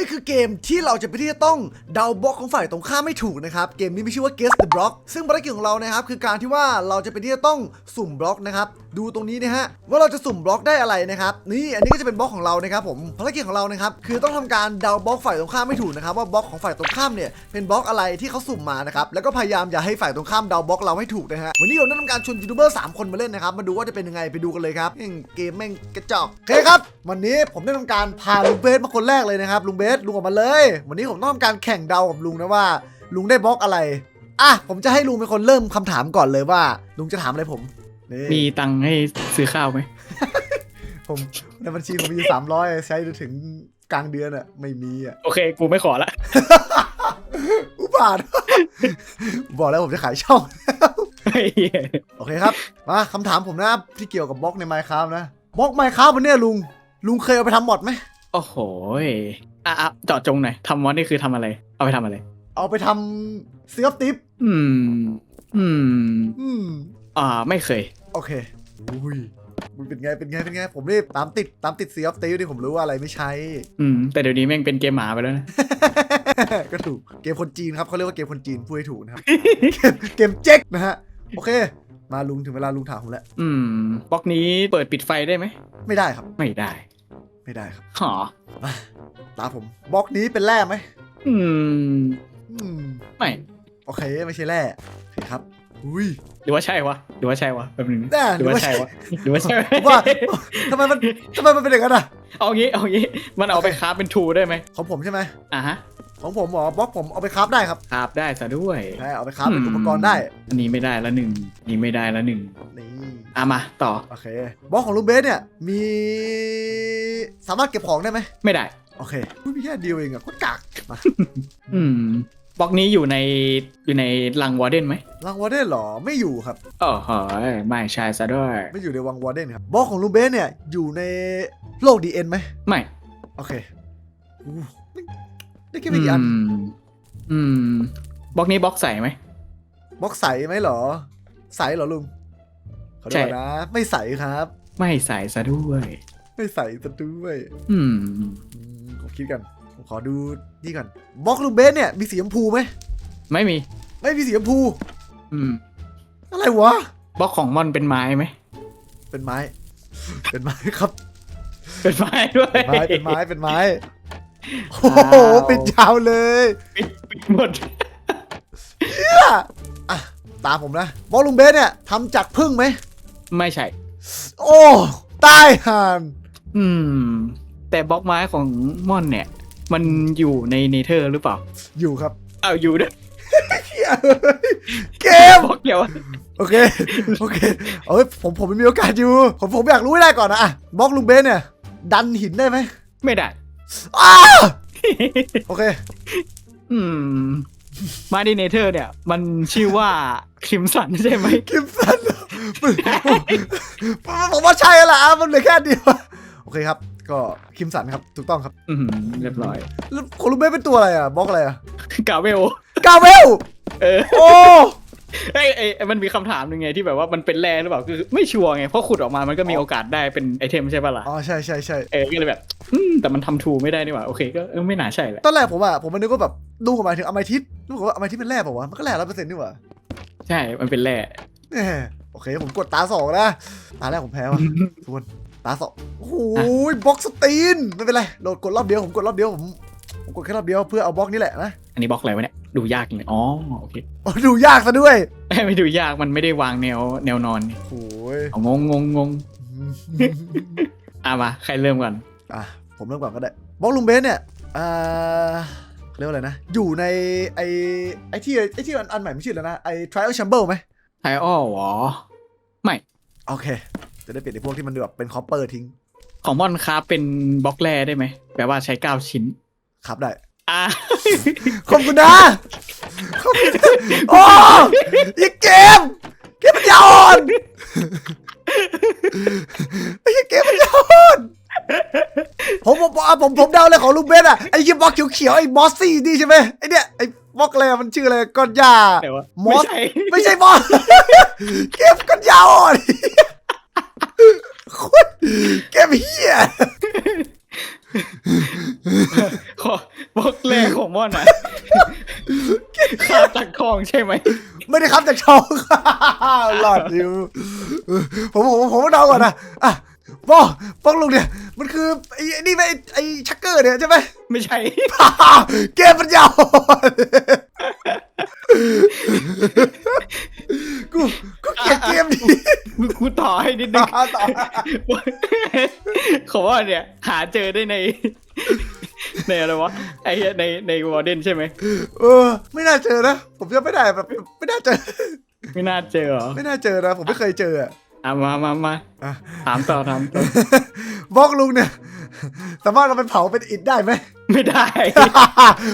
นี้คือเกมที่เราจะไปที่จะต้องเดาบล็อกของฝ่ายตรงข้ามไม่ถูกนะครับ เกมนี้มีชื่อว่า Guess the Block ซึ่งภารกิจของเรานะครับคือการที่ว่าเราจะไปที่จะต้องสุ่มบล็อกนะครับ ดูตรงนี้นะฮะว่าเราจะสุ่มบล็อกได้อะไรนะครับ นี่อันนี้ก็จะเป็นบล็อกของเรานะครับผมภารกิจของเรานะครับคือต้องทำการเดาบล็อกฝ่ายตรงข้ามไม่ถูกนะครับว่าบล็อกของฝ่ายตรงข้ามเนี่ยเป็นบล็อกอะไรที่เขาสุ่มมานะครับแล้วก็พยายามอย่าให้ฝ่ายตรงข้ามเดาบล็อกเราให้ถูกนะฮะวันนี้เราได้ทำการชวนยูทูบเบอร์สามคนมาเล่นนะครับมาดูว่าจะเป็นยังไงไปดูกันเลยครับเกมแม่งกระจอกโอเคครับ วันนี้ผมได้ทำการพาลุงเบสมาคนแรกเลยนะครับลุงเบสลุงออกมาเลย วันนี้ผมต้องทำการแข่งเดากับลุงนะว่า ลุงได้บล็อกอะไรอะผมจะให้ลุงเป็นคนเริ่มคำถามก่อนเลยว่า ลุงจะถามอะไรผมนี่มีตังค์ให้ซื้อข้าวไหม ผมในบัญชีผมมีอยู่สามร้อยใช้จนถึงกลางเดือนอะไม่มีอะ โอเค กูไม่ขอละ อุบาท บอกแล้วผมจะขายช่องเฮ้ยโอเคครับ มาคำถามผมนะที่เกี่ยวกับบล็อกใน Minecraft นะบล็อก Minecraft วันเนี้ยลุง ลุงเคยเอาไปทำมอดไหม โอ้โหย อะอะเจาะจงหน่อยทำมอสนี่คือทำอะไร เอาไปทำอะไร เอาไปทำเซียฟติปอืม อืม อืม อ่า ไม่เคย โอเค อุ้ยมันเป็นไง เป็นไง เป็นไง ผมนี่ตามติด ตามติดเซียฟติปที่ผมรู้ว่าอะไรไม่ใช้ อืม แต่เดี๋ยวนี้แม่งเป็นเกมหมาไปแล้วนะ ก็ถูก เกมคนจีนครับเขาเรียกว่าเกมคนจีนพูดให้ถูกนะครับ เกมเกมเจ๊กนะฮะ โอเค มาลุงถึงเวลาลุงถามผมแล้ว อืมบล็อกนี้เปิดปิดไฟได้ไหม ไม่ได้ครับ ไม่ได้ ไม่ได้ครับหอตามผมบล็อกนี้เป็นแร่ไหมอืม อืม ไม่ โอเคไม่ใช่แร่โอเคครับ อุ้ยหรือว่าใช่วะหรือว่าใช่วะแป๊บนึงแน่หรือว่าใช่วะหรือว่าใช่ผมว่าทำไมมันทำไมมันเป็นอย่างนั้นอะเอางี้เอางี้มันเอาไปคราฟเป็นทูได้ไหมของผมใช่ไหมอะฮะของผมหมอบล็อกผมเอาไปคราฟได้ครับคราฟได้ซะด้วยใช่เอาไปคราฟเป็นอุปกรณ์ได้ อันนี้ไม่ได้ละหนึ่งอันนี้ไม่ได้ละหนึ่งนี่อะมาต่อโอเคบล็อกของลุงเบสเนี่ยมีสามารถเก็บของได้ไหมไม่ได้โอเคอุ๊ยมีแค่เดียวเองอะโคตรกากมาอืม บล็อกนี้อยู่ในอยู่ในลังวอร์เดนไหมรังวอร์เดนเหรอไม่อยู่ครับโอ้โหไม่ใช่ซะด้วยไม่อยู่ในวังวอร์เดนครับบล็อกของลุงเบสเนี่ยอยู่ในโลกดีเอ็นไหมไม่ โอเคอู้ไม่ได้แค่ไม่กี่อันอืมอืมบล็อกนี้บล็อกใส่ไหม บล็อกใสไหมเหรอ ใสเหรอลุงขอโทใช่ ษนะ ไม่ใสครับ ไม่ใส่ซะด้วย ไม่ใสซะด้วยอืม อืมผมคิดกัน ผมขอดูนี่ก่อนบล็อกลุงเบสเนี่ยมีสีชมพูไหมไม่มี ไม่มีสีชมพู อืมอะไรวะบล็อกของมอนเป็นไม้ไหมเป็นไม้ เป็นไม้ครับเป็นไม้ด้วยเป็นไม้เป็นไม้เป็นไม้โอ้อ้าวโหปิดยาวเลยปิดปิดหมดอะตามผมนะบล็อกลุงเบสเนี่ยทำจากพึ่งไหมไม่ใช่ โอ้ตายห่านอืม แต่บล็อกไม้ของมอนเนี่ย มันอยู่ในเนเธอร์หรือเปล่า อยู่ครับอ้าวอยู่ด้วยเหี้ยเกมบล็อกเดียวอะโอเคโอเคเอ้ยผมผมมีโอกาสอยู่ ผมผมอยากรู้ให้ได้ก่อนนะอะบล็อกลุงเบสเนี่ย ดันหินได้ไหมไม่ได้อ้าโอเค อืมมาดีเนเธอร์เนี่ย มันชื่อว่าคริมสันใช่ไหมคิมสันเหรอผมผมผมว่าใช่แล้วล่ะอะมันเหลือแค่เดียว โอเคครับ ก็คิมสันครับถูกต้องครับอืมเรียบร้อยแล้วของลุงเบสเป็นตัวอะไรอะบล็อกอะไรอะกาเวลกาเวลเออโอ้เอ้ยเอ้ยมันมีคำถามหนึ่งไงที่แบบว่ามันเป็นแร่หรือเปล่าคือไม่ชัวร์ไงเพราะขุดออกมามันก็มีโอกาสได้เป็นไอเทมใช่ปะล่ะอ๋อใช่ใช่ใช่เออก็เลยแบบอืมแต่มันทำทูไม่ได้นี่หว่าโอเคก็เออไม่น่าใช่แหละตอนแรกผมอะผมมันนึกว่าแบบดูหมายถึงอมทิตดูว่าอมทิตเป็นแร่เปล่าวะมันก็แร่ร้อยเปอร์เซ็นต์นี่หว่าใช่มันเป็นแร่ แหมโอเคผมกดตาสองนะตาแรกผมแพ้ว่ะทุกคน ตาสองโอ้โหบล็อกสตีนไม่เป็นไรโหลดกดรอบเดียวผมกดรอบเดียวผมผมกดแค่รอบเดียวเพื่อเอาบล็อกนี้แหละนะอันนี้บล็อกอะไรวะเนี่ยดูยากจริงเลยอ๋อโอเคโอ้ดูยากซะด้วยไม่ดูยากมันไม่ได้วางแนวแนวนอนนี่โอ้ยเอางงงงงงอะมาใครเริ่มก่อนอะผมเริ่มก่อนก็ได้บล็อกลุงเบสเนี่ยอ่าเขาเรียกว่าอะไรนะ อยู่ในไอไอที่ไอที่อันอันใหม่ไม่ชื่อแล้วนะไอ trial chamber ไหมไทอ้อหรอ ไม่ โอเค จะได้เปลี่ยนไอพวกที่มันแบบเป็นคอปเปอร์ทิ้งของมอนคราฟเป็นบล็อกแร่ได้ไหมแปลว่าใช้เก้าชิ้น ครับได้อะขอบคุณนะขอบคุณนะโอ้ยเกมเกมมันยาวอ่อนไอ้เกมมันยาวอ่อนผมผมผมผมผมเดาเลยของลุงเบสอะไอ้ยี่บล็อกเขียวๆไอ้บอสซี่นี่ใช่ไหมไอ้เนี่ยไอ้บล็อกอะไรอะมันชื่ออะไรก้อนหญ้าแต่ว่ามอสไใช่ไม่ใช่บอสเกมก้อนหญ้าอ่อนโคตร เกมเฮียขอบล็อกแรกของม่อนอะคาบจากทองใช่ไหม ไม่ได้ครับจากช่องหลอดอยู่ผมผมผมเดาก่อนนะอะบอป้องลุงเนี่ย มันคือไอ้ไอ้นี่ไหมไอ้ไอ้ชักเกอร์เนี่ยใช่ไหมไม่ใช่เกมมันยาวกูกูเกลียดเกมนี้ กูต่อให้นิดนึงต่อต่อว่าเนี่ย หาเจอได้ใน ในอะไรวะไอ้เหี้ยในในวอร์เดนใช่ไหมเออ ไม่น่าเจอนะ ผมจะไม่ได้แบบไม่น่าเจอ ไม่น่าเจอเหรอไม่น่าเจอนะผมไม่เคยเจออะอะมามามาถามต่อถามต่อบล็อกลุงเนี่ยสามารถเราไปเผาเป็นอิฐได้ไหม ไม่ได้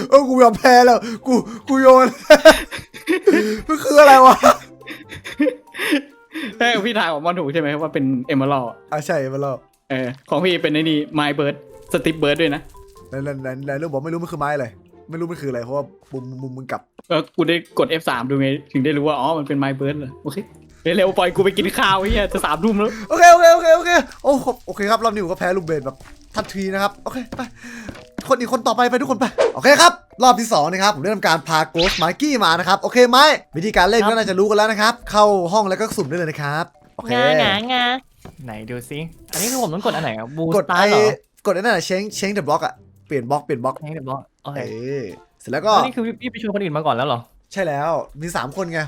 เออกูยอมแพ้แล้ว กูกูโยน มันคืออะไรวะ แค่พี่ทายของมอนถูกใช่ไหมว่าเป็นเอมเมอรัลอะใช่มาแล้วเออของพี่เป็นไอ้นี่ไมเบิร์ดสติปเบิร์ดด้วยนะไหนไหนไหนไหนเรื่องบอกไม่รู้มันคือไม้อะไรไม่รู้มันคืออะไรเพราะว่ามุมมุมมึงกลับเออกูได้กด F3 ดูไงถึงได้รู้ว่าอ๋อมันเป็นไมเบิร์ดเลยโอเคเร็วๆปล่อยกูไปกินข้าวไอ้เหี้ยจะสามทุ่มแล้วโอเคโอเคโอเคโอเคโอ้ขอบโอเคครับรอบนี้ผมก็แพ้ลุงเบนแบบทันทีนะครับโอเคไป คนอีกคนต่อไปไปทุกคนไป โอเคครับ รอบที่สองนะครับผมได้ทำการพาโกสมาร์กี้มานะครับ โอเคไหมวิธีการเล่นก็น่าจะรู้กันแล้วนะครับ เข้าห้องแล้วก็สุ่มได้เลยนะครับ โอเค งางางาไหนดูซิอันนี้คือผมต้องกดอันไหนอะบูกสดตาไอ้ร์เหรอกดไอ้นั่นน่ะเชงเชงเดอะบล็อกอะเปลี่ยนบล็อกเปลี่ยนบล็อกให้เดี๋ยวบอกโอเคเออเสร็จแล้วก็ แล้วนี่คือพี่ไปชวนคนอื่นมาก่อนแล้วเหรอใช่แล้วมี 3 คนไง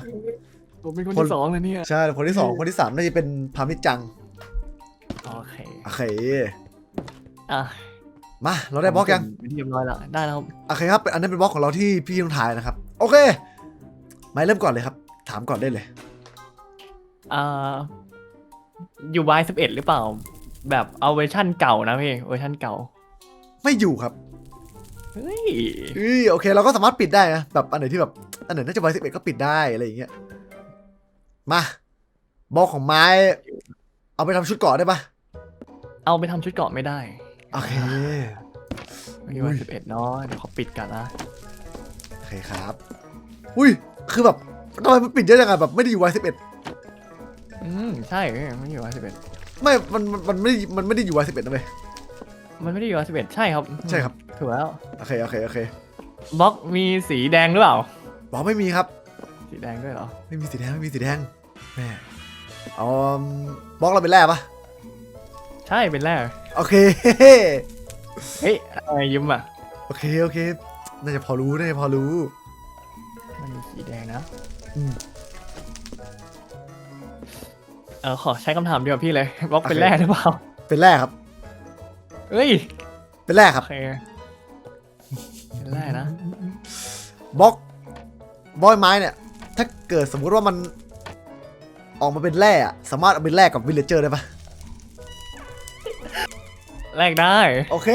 ผมเป็นคนคนที่สองเลยเนี่ย ใช่คนที่ 2 คนที่ 3 น่าจะเป็นพามิจัง โอเคโอเค อะ มาเราได้บล็อกยังเรียบร้อยแล้วได้แล้วครับโอเคครับอันนั้นเป็นบล็อกของเราที่พี่ต้องถ่ายนะครับ โอเคไม่เริ่มก่อนเลยครับ ถามก่อนได้เลยอ่าอยู่วายสิบเอ็ดหรือเปล่า แบบเอาเวอร์ชั่นเก่านะพี่เวอร์ชั่นเก่า ไม่อยู่ครับเฮ้ยเอ้ยโอเค เราก็สามารถปิดได้นะแบบอันไหนที่แบบอันไหนน่าจะไวสิบเอ็ดก็ปิดได้อะไรอย่างเงี้ยมาบล็อกของไม้ เอาไปทำชุดเกราะได้ปะเอาไปทำชุดเกราะไม่ได้ โอเคอยู่วายสิบเอ็ดเนาะเดี๋ยวขอปิดกันนะโอเคครับ อุ้ย คือแบบทำไมมันปิดเยอะจังอะแบบไม่ได้อยู่ไวสิบเอ็ดอืมใช่ไม่อยู่วายสิบเอ็ดไม่ มัน มันมันไม่ได้มันไม่ได้อยู่ไวสิบเอ็ดนะเว้ยมันไม่ได้อยู่วายสิบเอ็ดใช่ครับ ใช่ครับ ถูกแล้ว โอเค โอเค โอเค บล็อกมีสีแดงหรือเปล่า บล็อกไม่มีครับ สีแดงด้วยเหรอ ไม่มีสีแดง ไม่มีสีแดง แม่เอาบล็อกเราเป็นแร่ปะใช่เป็นแรก โอเค เฮ้ยอะไรยิ้มอะ โอเค โอเค น่าจะพอรู้น่าจะพอรู้ มันมีสีแดงนะอืม เออขอใช้คำถามเดียวกับพี่เลยบล็อกเป็นโอเค แร่หรือเปล่าเป็นแร่ครับเอ้ยเป็นแร่คโอรับเคเป็นแร่นะบล็อกบอยไม้เนี่ย ถ้าเกิดสมมุติว่ามัน ออกมาเป็นแร่อะสามารถเอาเป็นแร่กับวิลเลเจอร์ได้ปะ แลกได้โอเค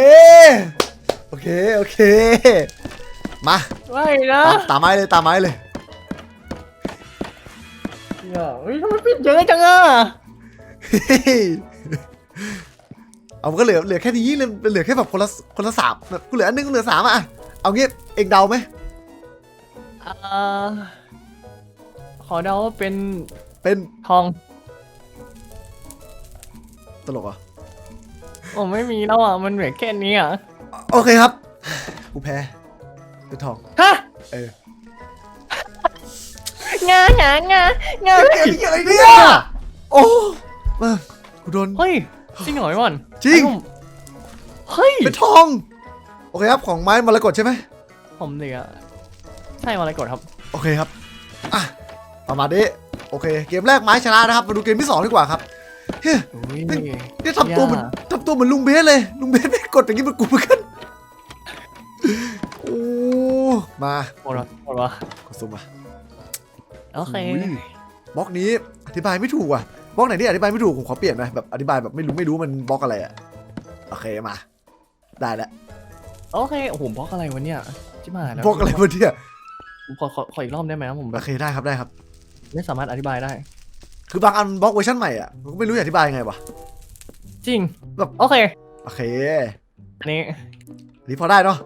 โอเค โอเค มาไม่นะตามตามไม้เลยตามไม้เลยอย่าเฮ้ยทำไมปิดเยอะจังอะเอามันก็เหลือเหลือแค่นี้เหลือเหลือแค่แบบคนละคนละสามแบบกูเหลืออันหนึงกูเหลือสามอะเอางี้เองเดาไหมอ่าขอเดาว่าเป็นเป็นทองตลกเหรอะ โอ้ไม่มีแล้วอะ มันเหลือแค่นี้อะ โอเคครับ กูแพ้เป็นทอง ฮะเออ งางางางาเกมเยอะเนี่ยโอ้มากูโดน เฮ้ยจริงเหรอพี่บอลจริงไอ้ผมเฮ้ย เป็นทอง โอเคครับ ของไม้มรกตใช่ไหม ผมเหลือใช่มาอะไรกดครับ โอเคครับ อะ ประมาณนี้ โอเค เกมแรกไม้ชนะนะครับ มาดูเกมที่สองดีกว่าครับ เฮ้ย อุ้ยนี่ทำตัวเหมือนทำตัวเหมือนลุงเบสเลย ลุงเบสไม่กดอย่างนี้เหมันกูเหมือนกันโอ้มาหมดวะหมดวะกดซุ่มมาโอเคอุ้ยบล็อกนี้อธิบายไม่ถูกว่ะบล็อกไหนที่อธิบายไม่ถูกผมขอเปลี่ยนไหมแบบอธิบายแบบไม่รู้ไม่รู้มันบล็อกอะไรอะโอเคมา ได้แล้วโอเคโอ้โหบล็อกอะไรวะเนี่ยจิมาแล้วบล็อกอะไรวะเนี่ยผมขอขอขออีกรอบได้ไหมครับผมแบโอบเคได้ครับได้ครับ ไม่สามารถอธิบายได้ คือบางอันบล็อกเวอร์ชันใหม่อะผมก็ไม่รู้จะอธิบายยังไงวะ จริงแบบ โอเค โอเคอันนี้อันนี่พอได้เนาะ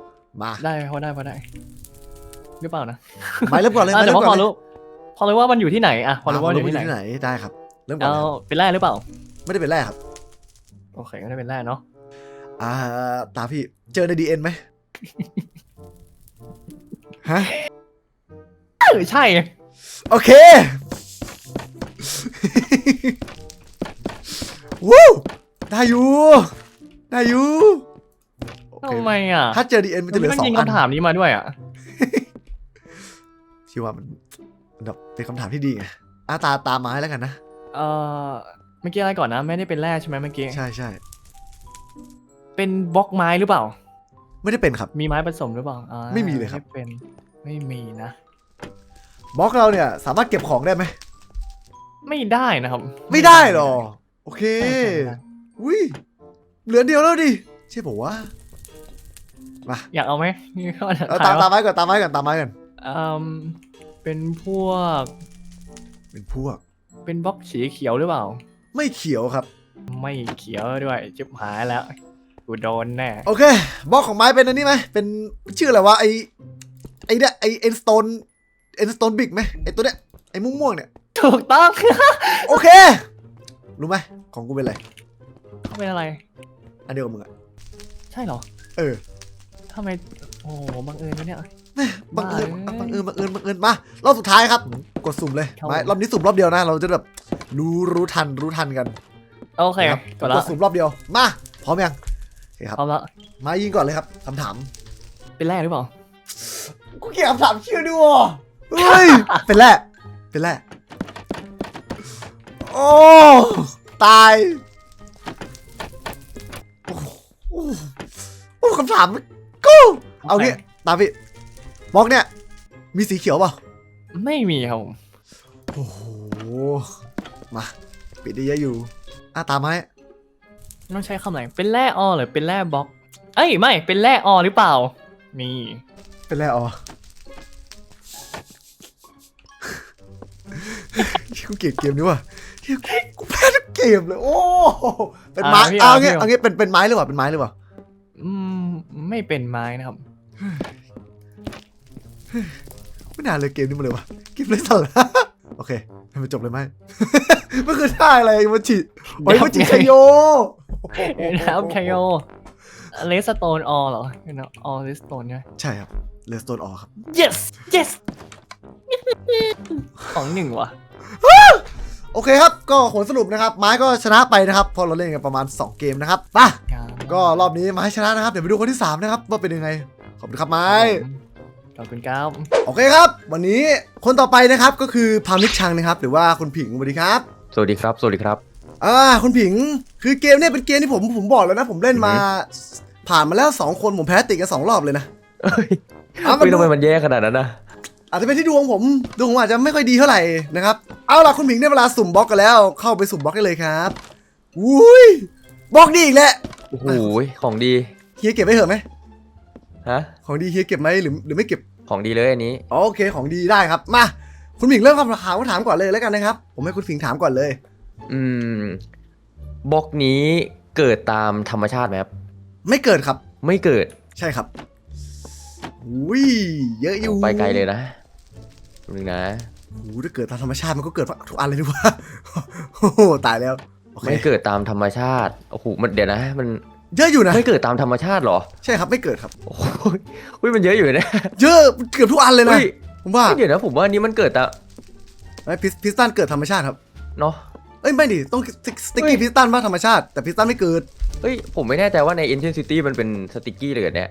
มาได้พอได้พอได้หรือเปล่านะไม้เริ่มก่อนเลยอะไม้แต่เริ่มว่าก่พออนเลยรู้ พอรู้ว่ามันอยู่ที่ไหนอะพอรู้ว่ามันอยู่รู้ที่ว่าไหนที่ไหนได้ครับ เริ่มก่อนเอาเลยเป็นแร่หรือเปล่า ไม่ได้เป็นแร่ครับ โอเคไม่ได้เป็นแร่เนาะอ่าตาพี่เจอในดีเอ็นไหมฮะ เออใช่โอเค วู้ได้อยู่ได้อยู่โอเคทำไมอะถ้าเจอดีเอ็นมันจะเหลือต้สอองงยิงอันคำถามนี้มาด้วยอะคิดว่ามันมันแบบเป็นคำถามที่ดีไงอาตาตามมาให้แล้วกันนะเออเมื่อกี้อะไรก่อนนะ ไม่ได้เป็นแร่ใช่ไหมเมื่อกี้ใช่ใช่เป็นบล็อกไม้หรือเปล่า ไม่ได้เป็นครับ มีไม้ผสมหรือเปล่าอ่าไม่มีเลยครับไม่เป็นไม่มีนะบล็อกเราเนี่ย สามารถเก็บของได้ไหม ไม่ได้นะครับไม่ได้หรอ โอเคใช่ใช่ใช่อุ้ยเหลือเดียวแล้วดิใช่ผมว่ามาอยากเอาไหมเอาตามตามไม้ก่อนตามไม้ก่อนตามไม้ก่อนอืมเป็นพวก เป็นพวก เป็นบล็อกสีเขียวหรือเปล่า ไม่เขียวครับ ไม่เขียวด้วยจิบหายแล้วกูโดนแน่โอเคบล็อกของไม้เป็นอันนี้ไหมเป็นชื่ออะไรวะไอไอเนี่ยไอเอ็นสโตนเอ็นสโตนบิ๊กไหมไอตัวเนี้ยไอม่วงๆเนี่ย ถูกต้อง โอเค รู้ไหมของกูเป็นอะไรเขาเป็นอะไร อันเดียวกับมึงอะใช่เหรอเออทำไม โอ้โหบังเอิญไหมเนี่ย บังเอิญบ้าบังเอิญบังเอิญบังเอิญมารอบสุดท้ายครับ กดสุ่มเลยครับ ไม้รอบนี้สุ่มรอบเดียวนะ เราจะแบบรู้รู้ทันรู้ทันกันโอเคนะครับกดละกดสุ่มรอบเดียว มาพร้อมยังโอเคครับเอาละมายิงก่อนเลยครับคำถาม เป็นแร่หรือเปล่า กูเกลียดคำถามชื่อดิวะเฮ้ย เป็นแร่เป็นแร่โอ้ตายโอ้โหโอ้คำถามกูเอางี้ตามพี่บล็อกเนี่ย มีสีเขียวเปล่าไม่มีครับผมโอ้โหมาปิดได้เยอะอยู่อะตามไหมต้องใช้คำไหนเป็นแร่ออหรือเป็นแร่บล็อก เอ้ยไม่เป็นแร่ออหรือเปล่า นี่ เป็นแร่อ๋อกูเกลียดเกมนี้ว่ะเหี้ ยกูกูแพ้ทุกเกมเลย โอ้เป็นไม้อ่าพี่เอาเอางี้พี่เอาเอางี้เป็นเป็นไม้หรือเปล่าเป็นไม้หรือเปล่าอืมไม่เป็นไม้นะครับ ไม่น่าเลยเกมนี้มาเลยวะเกมเลยสาระโอเคให้มันจบเลยไหม มันคือท่าอะไรมันจิโอ้ยมันจิชัยโย นะครับชัยโยเลสโตนออเหรอเนาะออเลสโตนใช่ไหม ใช่ครับเลสโตนออครับ yes yes ของหนึ่งว่ะ โอเคครับ ก็ผลสรุปนะครับ ไม้ก็ชนะไปนะครับเพอเราเล่นกันประมาณ 2 เกมนะครับไปก็รอบนี้ไม้ชนะนะครับ เดี๋ยวไปดูคนที่ 3 นะครับ ว่าเป็นยังไง ขอบคุณครับไม้ ขอบคุณครับ โอเคครับ วันนี้คนต่อไปนะครับก็คือพามิกชังนะครับ หรือว่าคุณผิงสวัสดีครับ สวัสดีครับ สวัสดีครับ อ่าคุณผิง คือเกมเนี่ยเป็นเกมที่ผมผมบอกแล้วนะ ผมเล่นมา ผ่านมาแล้ว 2 คนผมแพ้ติดกันสองรอบเลยนะเอ้ยอะมาเฮ้ยดูทำไมมันแย่ขนาดนั้นนะ อาจจะเป็นที่ดวงผมดวงผมอาจจะไม่ค่อยดีเท่าไหร่นะครับ เอาล่ะคุณผิงได้เวลาสุ่มบล็อกกันแล้ว เข้าไปสุ่มบล็อกได้เลยครับอุ้ยบล็อกดีอีกแล้วโอ้โหของดีเฮียเก็บไว้เหอะไหมฮะของดีเฮียเก็บไหมหรือหรือไม่เก็บของดีเลยอันนี้อ๋อโอเคของดีได้ครับมาคุณผิงเริ่มคำถามคำถามก่อนเลยแล้วกันนะครับ ผมให้คุณผิงถามก่อนเลย อืมบล็อกนี้เกิดตามธรรมชาติไหมครับไม่เกิดครับ ไม่เกิดใช่ครับอุ้ยเยอะอยู่ไปไกลเลยนะห นึ่งนะโอ้โหถ้าเกิดตามธรรมชาติมันก็เกิดทุกอันเลยดีกว่าโอ้โหตายแล้วโอเคไม่เกิดตามธรรมชาติโอ้โหมันเดี๋ยวนะ มันเยอะอยู่นะไม่เกิดตามธรรมชาติเหรอ ใช่ครับไม่เกิดครับ โอ้โหเฮ้ยมันเยอะอยู่นะเยอะเกือบทุกอันเลยนะเฮ้ยผมว่าเฮ้ยเดี๋ยวนะผมว่าอันนี้มันเกิดตามไอ้พิสพิสตันเกิดธรรมชาติครับเนาะเอ้ยไม่ดิต้องสติ๊กกี้เฮ้ยพิสตันว่าธรรมชาติ แต่พิสตันไม่เกิดเฮ้ยผมไม่แน่ใจว่าใน Ancient City มันเป็นสติกกี้เลยเหรอเนี่ย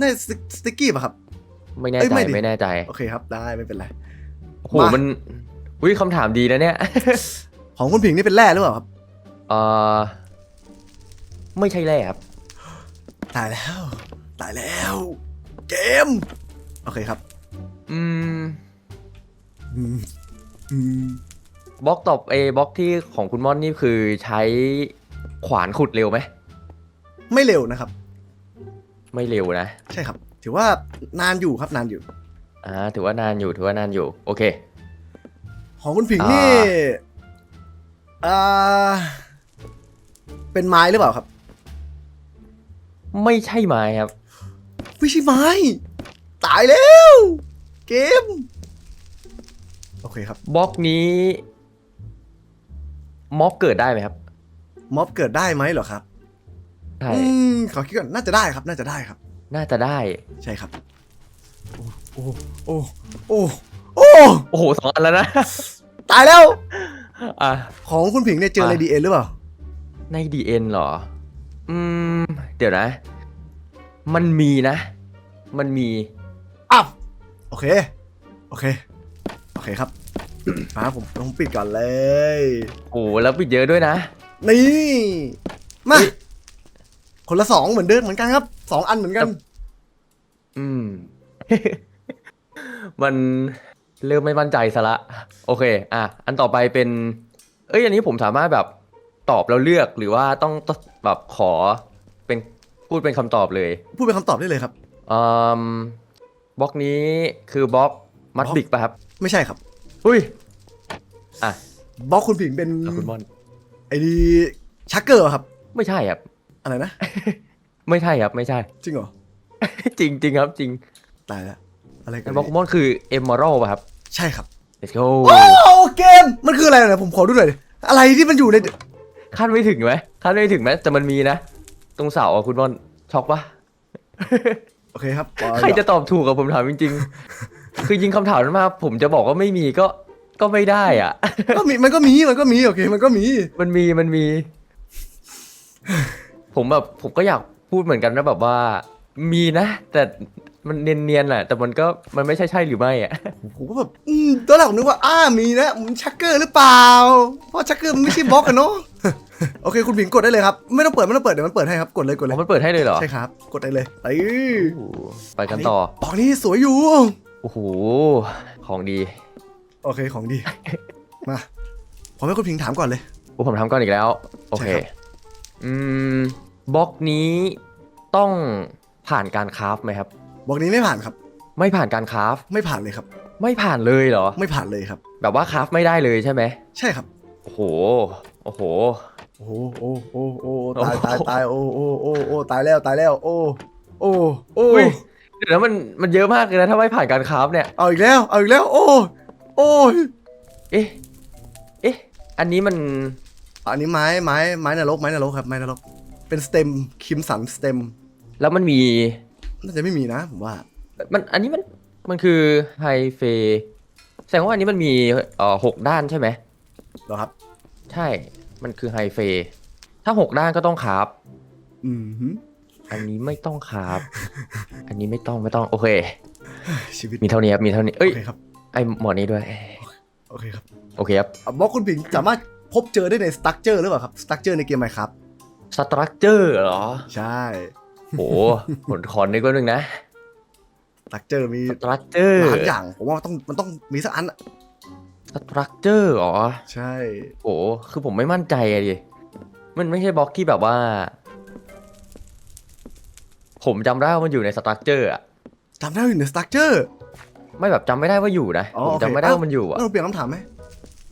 นี่สติ๊กกี้ป่ะครับ ไม่แน่เอ้ยใจไม่ดิ ไม่แน่ใจโอเคครับได้ไม่เป็นไร โอ้โหมามั มันอุ้ยคำถามดีนะเนี่ยของคุณผิงนี่เป็นแร่หรือเปล่าครับเอ่อไม่ใช่แร่ครับตายแล้ว ตายแล้ว เกม โอเคครับอืมอืมอืมบล็อกตอบเอบล็อกที่ของคุณม่อนนี่คือใช้ขวานขุดเร็วไหมไม่เร็วนะครับ ไม่เร็วนะ ใช่ครับ ถือว่านานอยู่ครับนานอยู่ อ่า ถือว่านานอยู่ ถือว่านานอยู่ โอเค ของคุณผิงนี่อ่าเป็นไม้หรือเปล่าครับ ไม่ใช่ไม้ครับ ไม่ใช่ไม้ ตายแล้ว เกม โอเคครับ บล็อกนี้ ม็อบเกิดได้ไหมครับ ม็อบเกิดได้ไหมเหรอครับช่ อืมขอคิดก่อนน่าจะได้ครับ น่าจะได้ครับ น่าจะได้ ใช่ครับ โอ้ โอ้ โอ้ โอ้ โอ้โหสองอันแล้วนะ ตายแล้ว อะ ของคุณผิงเนี่ยเจอในอะ ดีเอ็นหรือเปล่า ใน DN เหรอ อืม เดี๋ยวนะ มันมีนะ มันมี อ้าวโอเค โอเค โอเคครับ มาผมต้องปิดก่อนเลย โอ้โหแล้วปิดเยอะด้วยนะ นี่ มา คนละสองเหมือนเดิมเหมือนกันครับ สองอันเหมือนกัน อืม มันเริ่มไม่มั่นใจซะละ โอเค อะ อันต่อไปเป็น เอ้ย อันนี้ผมสามารถแบบตอบแล้วเลือกหรือว่าต้องต้องแบบขอเป็นพูดเป็นคำตอบเลยพูดเป็นคำตอบได้เลยครับ อืมบล็อกนี้คือบล็อกมัดบิกป่ะครับ ไม่ใช่ครับอุ้ย อะบล็อกคุณผิงเป็นเอาคุณบอลไอ้ดีชักเกอร์เหรอครับ ไม่ใช่ครับ อะไรนะ ไม่ใช่ครับไม่ใช่ จริงเหรอ จริงจริงครับจริงตายแล้วอะไรกันบล็อกมอนคือเอมเมอรัลป่ะครับ ใช่ครับ let's go โอ้เกมมันคืออะไรนะผมขอดูหน่อยดิอะไรที่มันอยู่ในคาดไม่ถึงไหมคาดไม่ถึงไหมแต่มันมีนะ ตรงเสาอะคุณบอลช็อกปะโอเคครับใครจะตอบถูกกับผมถามจริงๆ คือยิงคำถามนั้นมาผมจะบอกว่าไม่มีก็ก็ไม่ได้อะ ก็มีมันก็มีมันก็มีโอเค มันก็มี มันมีมันมี ผมแบบผมก็อยาก พูดเหมือนกันนะแบบว่า มีนะ แต่มันเนียนๆแหละแต่มันก็มันไม่ใช่ใช่หรือไม่อะผมก็แบบอืมตอนแรกผมนึกว่าอ้ามีนะมันชักเกอร์หรือเปล่า เพราะชักเกอร์มันไม่ใช่บล็อกอะเนาะ โอเค คุณผิงกดได้เลยครับ ไม่ต้องเปิดไม่ต้องเปิดเดี๋ยวมันเปิดให้ครับ กดเลยกดเลยมันเปิดให้เลยเหรอใช่ครับ กดได้เลยไปโอ้โหไปกันต่อปอกนี้สวยอยู่ โอ้โหของดีโอเคของดี มา ผมให้คุณผิงถามก่อนเลย โอ้ผมทำก่อนอีกแล้ว โอเค ใช่ครับ อืมบล็อกนี้ ต้องผ่านการคราฟไหมครับบล็อกนี้ไม่ผ่านครับ ไม่ผ่านการคราฟไม่ผ่านเลยครับ ไม่ผ่านเลยเหรอ ไม่ผ่านเลยครับ แบบว่าคราฟไม่ได้เลยใช่ไหมใช่ครับ โอ้โห โอ้โห โอ้โหโอ้โอ้โอ้ตายตายตายโอ้โอ้โอ้โอ้ตายแล้วตายแล้ว โอ้โอ้โอ้อุ้ยเดี๋ยวนะมันมันเยอะมากเลยนะถ้าไม่ผ่านการคราฟเนี่ย เอาอีกแล้วเอาอีกแล้ว โอ้โอ้ยเอ๊ะเอ๊ะอันนี้มันอันนี้ไม้ไม้ไม้นรกไม้นรกครับไม้นรกเป็นสเต็มคิมสันสเต็ม แล้วมันมีน่าจะไม่มีนะผมว่า มันอันนี้มันมันคือไฮเฟแสดงว่าอันนี้มันมีเอ่อหกด้านใช่ไหมเหรอครับ ใช่ มันคือไฮเฟถ้าหกด้านก็ต้องคราฟอืมหืมอันนี้ไม่ต้องครับ อันนี้ไม่ต้องไม่ต้องโอเค ชีวิตมีเท่านี้ครับมีเท่านี้เอ้ยโอเคครับ ไอหมอนี้ด้วย โอเคครับโอเคครับอะบล็อกคุณผิงสามารถพบเจอได้ในสตั๊กเจอร์หรือเปล่าครับ สตั๊กเจอร์ในเกมไหมครับ สตรัคเจอร์เหรอ ใช่ โหผมขอนึกว่านึงนะสตั๊กเจอร์มีสตรัคเจอร์หลายอย่าง ผมว่าต้องมันต้องมีสักอันอะสตรัคเจอร์เหรอใช่โหคือผมไม่มั่นใจอะดิ มันไม่ใช่บล็อกที่แบบว่า ผมจำได้ว่ามันอยู่ในสตรัคเจอร์อะจำได้ว่าอยู่ในสตั๊กเจอร์ ไม่แบบจำไม่ได้ว่าอยู่นะ อ๋อผมโอเค จำไม่ได้ว่ามันอยู่อะเราเปลี่ยนคำถามไหม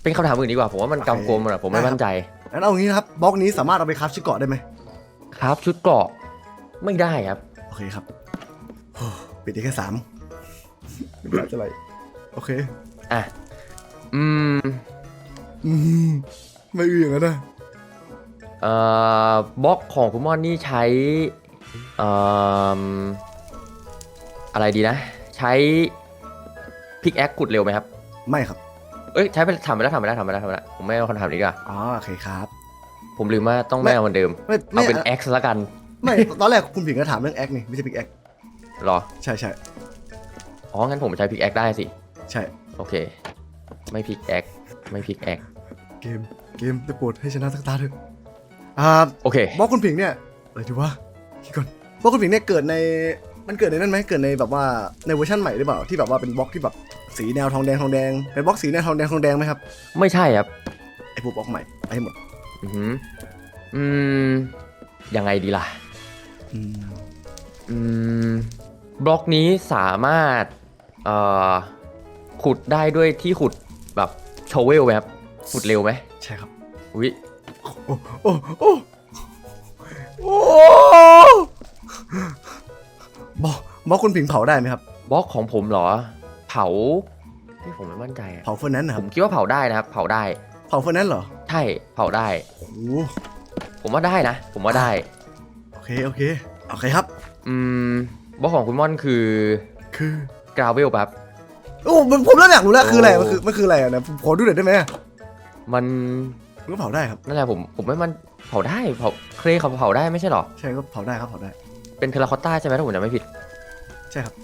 เป็นคำถามอื่นดีกว่า ผมว่ามันโอเคกำกวมอะผมไม่ได้ครับ มั่นใจ งั้นเอางี้นะครับบล็อกนี้สามารถเอาไปคราฟชุดเกราะได้ไหมครับชุดเกราะ ไม่ได้ครับ โอเคครับโอ้ปิดได้แค่สามไม่เป็นไรจะไร โอเค อะ อืม อืมไม่อืออย่างนั้นนะเอ่อบล็อกของคุณมอนนี่ใช้เอ่ออะไรดีนะ ใช้พิกแอคขุดเร็วไหมครับ ไม่ครับ เอ้ยใช้ไปทำไปแล้วทำไปแล้วทำไปแล้วทำไปแล้วผมไม่เอาคำถามนี้ดีกว่าอ๋อ โอเคครับ ผมลืมว่าต้องไม่ ไม่เอาเหมือนเดิม ไม่เอาไม่เป็นแอคละกัน ไม่ตอนแรกคุณผิงก็ถามเรื่องแอคนี่ไม่ใช่พิกแอคเหรอ ใช่ใช่อ๋อ งั้นผมใช้พิกแอคได้สิ ใช่ โอเค ไม่พิกแอคไม่พิกแอคเกมเกมได้โปรดให้ชนะสักตาเถอะอ่าโอเคบล็อกคุณผิงเนี่ยอะไรดีวะคิดก่อนบล็อกคุณผิงเนี่ยเกิดในมันเกิดในนั้นไหมเกิดในแบบว่าในเวอร์ชันใหม่หรือเปล่าที่แบบว่าเป็นบล็อกที่แบบสีแนวทองแดงทองแดงเป็นบล็อกสีแนวทองแดงทองแดงไหมครับ ไม่ใช่ครับไอ้พวกบล็อกใหม่ไปให้หมด อือหืออืมยังไงดีล่ะ อืมอืมบล็อกนี้สามารถเอ่อขุดได้ด้วยที่ขุดแบบโชเวลไหมครับขุดเร็วไหมใช่ครับ อุ้ยโอ้โอ้โอ้โอ้บล็อกบล็อกคุณผิงเผาได้ไหมครับ บล็อกของผมเหรอ เผาที่ผมไม่มั่นใจอะเผาเฟอร์นันซ์นะคผรับมคิดว่าเผาได้นะครับ เผาได้ เผาเฟอร์นันซ์เหรอใช่เผาได้ โอ้โหผมว่าได้นะ ผมว่าได้ โอเคโอเคโอเคครับ อืมบล็อกของคุณม่อนคือคือกราวเวลครับ โอ้มันผมเริ่มอยากรู้แล้วโอ้คืออะไรมันคือมันคืออะไรอะนะผมขอดูหน่อยได้ไหมมันมันก็เผาได้ครับนั่นแหละผมผมไม่มันเผาได้เผาเคลเขาเผาได้ไม่ใช่หรอ ใช่ก็เผาได้ครับเผาได้ เป็นเทราคอตต้าใช่ไหมถ้าผมจำไม่ผิด ใช่ครับ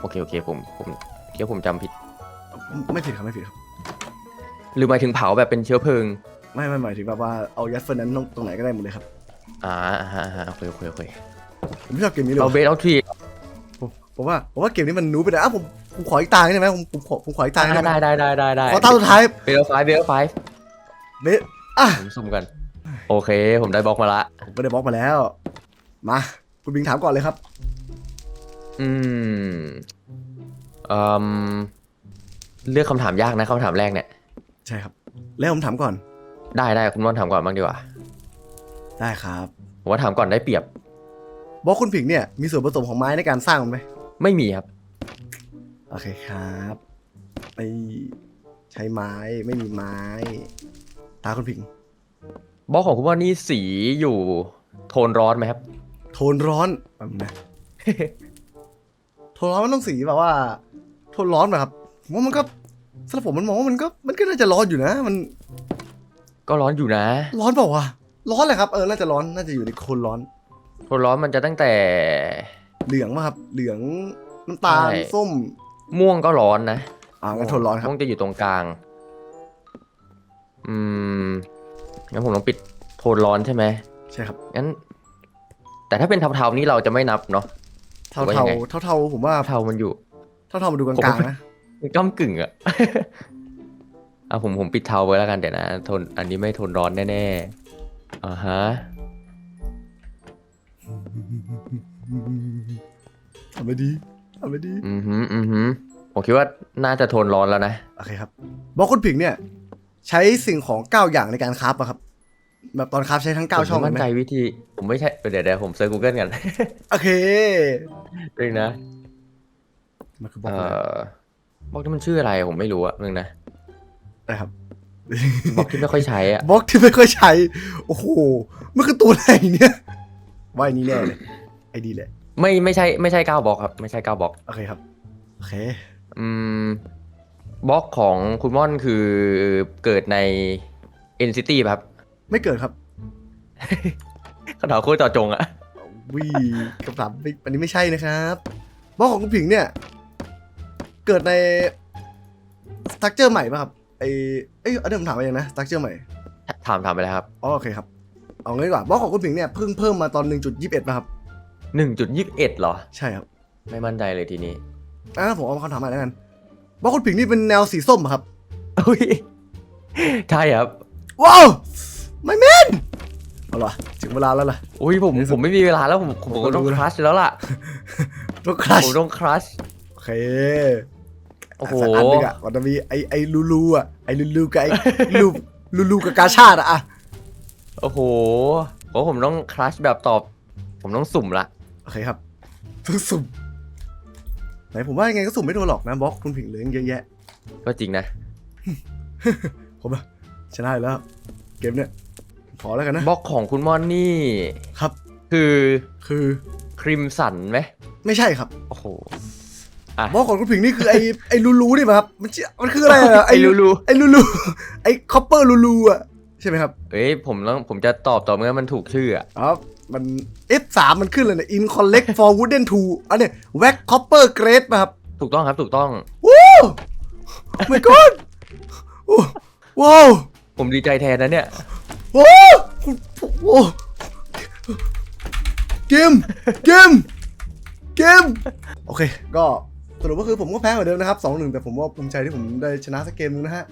โอเคโอเคผมผมเดี๋ยวผมจำผิด ไม่ผิดครับไม่ผิดครับ หรือหมายถึงเผาแบบเป็นเชื้อเพลิง ไม่ไม่หมายถึงแบบว่าเอายัดเฟอร์นั้นตรงไหนก็ได้หมดเลยครับ อ่าอ่าฮะอ่าฮะโอเคโอเคโอเคผมไม่ชอบเกมนี้เลยเอาว่ะเบสเอาทรีผมผมว่าผมว่าเกมนี้มันนูไปเลยอะผมผมขออีกตาได้ไหมผมผมขอผมขออีกตาได้ไหมได้ได้ได้ได้ได้ขอตาสุดท้ายเบสเอาไฟเบสเอาไฟเบสอะผมสุ่มกัน โอเค ผมได้บล็อกมาละ ผมไม่ได้บล็อกมาแล้ว มาคุณบิงถามก่อนเลยครับ อืมเอ่มเลือกคำถามยากนะคำถามแรกเนี่ย ใช่ครับ แล้วผมถามก่อน ได้ได้คุณม่อนถามก่อนบ้างดีกว่า ได้ครับผมว่าถามก่อนได้เปรียบบล็อกคุณผิงเนี่ยมีส่วนผสมของไม้ในการสร้างมันไหมไม่มีครับ โอเคครับไม่ใช้ไม้ไม่มีไม้ ตาคุณผิงบล็อกของคุณม่อนนี่สีอยู่โทนร้อนไหมครับ โทนร้อนแป๊บนึงนะ โทนร้อนมันต้องสีแบบว่า โทนร้อนแบบครับผมว่ามันก็สำหรับผมมันมองว่ามันก็มันก็น่าจะร้อนอยู่นะ มันก็ร้อนอยู่นะ ร้อนเปล่าวะ ร้อนเลยครับเออน่าจะร้อนน่าจะอยู่ในโคนร้อนโทนร้อนมันจะตั้งแต่ เหลืองป่ะครับเหลืองน้ำตาลใช่ ส้มม่วงก็ร้อนนะอ่างั้นโทนร้อนครับม่วงจะอยู่ตรงกลาง อืมงั้นผมต้องปิดโทนร้อนใช่ไหมใช่ครับงั้น แต่ถ้าเป็นเทาๆนี่เราจะไม่นับเนาะ เทาว่ายัเทางไง เทาเทาๆผมว่าเทามันอยู่ เทาเทาๆมาดูกผมลางว่าๆนะมันก้ากึ่งอะ อะผมผมปิดเทาไว้แล้วกันเดี๋ยวนะโทนอันนี้ไม่โทนร้อนแน่ๆ อ่าฮะทำไม่ดีทำไม่ดี อือหืออือหือผมคิดว่าน่าจะโทนร้อนแล้วนะ โอเคครับบล็อกคุณผิงเนี่ย ใช้สิ่งของเก้าอย่างในการคราฟอะครับ แบบตอนคราฟใช้ทั้งเก้าผมช่องไม่เลยมั่นไหมใจวิธี ผมไม่ใช่เดี๋ยวเดี๋ยวผมเซิร์ช Google กันโอเคเรื่องนะ มันคือบล็อกเอ่อะไรอบล็อกที่มันชื่ออะไรผมไม่รู้อะเรื่องนะ นะครับ บล็อกที่ไม่ค่อยใช้อะบล็อกที่ไม่ค่อยใช้ โอ้โห มันคือตัวอะไรเนี่ยว่าไอ้นี่แน่เลย ไอ้ดีแหละ ไม่ไม่ใช่ไม่ใช่เก้าบล็อกครับ ไม่ใช่เก้าบล็อก โอเคครับ โอเค อืม บล็อกของคุณม่อนคือเกิดใน NCT ป่ะครับ ไม่เกิดครับคำถามโคตรเจอจงอะวีคำถามไม่อันนี้ไม่ใช่นะครับบล็อกของคุณผิงเนี่ย เกิดในสตั๊กเจอร์ใหม่ป่ะครับ ไอเอ้ยอันนี้ผมถามไปยังนะสตั๊กเจอร์ใหม่ถามถามไปแล้วครับอ๋อโอเคครับ เอางี้ดีกว่าบล็อกของคุณผิงเนี่ยเพิ่งเพิ่มมาตอน 1.21ป่ะครับ หนึ่งจุดยี่สิบเอ็ดหรอ ใช่ครับไม่มั่นใจเลยทีนี้อะผมเอาคำถามใหม่แล้วกันบล็อกคุณผิงนี่เป็นแนวสีส้มอะครับ อุ้ยใช่ครับ ว้าวไม่แม่นเอาล่ะถึงเวลาแล้วล่ะ อุ้ยผมผมไม่มีเวลาแล้วผมผมผมต้องผมก็รู้นะ คลัชแล้วล่ะ ต้องคลัชผมต้องคลัชโอเค โอ้โหสักอันหนึงอะก่อนจะมีไอไอลูลูอะไอลูลูกับไอลูลูลูกับกาชาดอะอะโอ้โหเพราะผมต้องคลัชแบบตอบ ผมต้องสุ่มละโอเคครับต้องสุ่มไหนผมว่ายังไงก็สุ่มไม่โดนหรอกนะบล็อกคุณผิงเหลืองเยอะแยะ ก็จริงนะ ผมอะชนะอยู่แล้ว เกมเนี้ยขอแล้วกันนะบล็อกของคุณม่อนนี่ ครับ คือคือครีมสันไหมไม่ใช่ครับโอ้โหบล็อกของคุณผิงนี่คือไอไอลูลูนี่ป่ะครับมันชื่อมันคืออะไรอะไอ้ลูลูไอลูลูไอคอปเปอร์ลูลูอะใช่ไหมครับเอ้ยผมต้องผมจะตอบต่อเมื่อมันถูกชื่ออะครับมัน F3 มันขึ้นเลยเนี่ย in collect for wooden tool อันเนี้ย wax copper grade ป่ะครับ ถูกต้องครับถูกต้องวู้ my god โอ้ว้าวผมดีใจแทนนะเนี่ย โอ้โหเกมเกมเกมโอเค ก็ สรุปก็คือผมก็แพ้เหมือนเดิมนะครับ2-1แต่ผมว่าภูมิใจที่ผมได้ชนะสักเกมนึงนะฮะ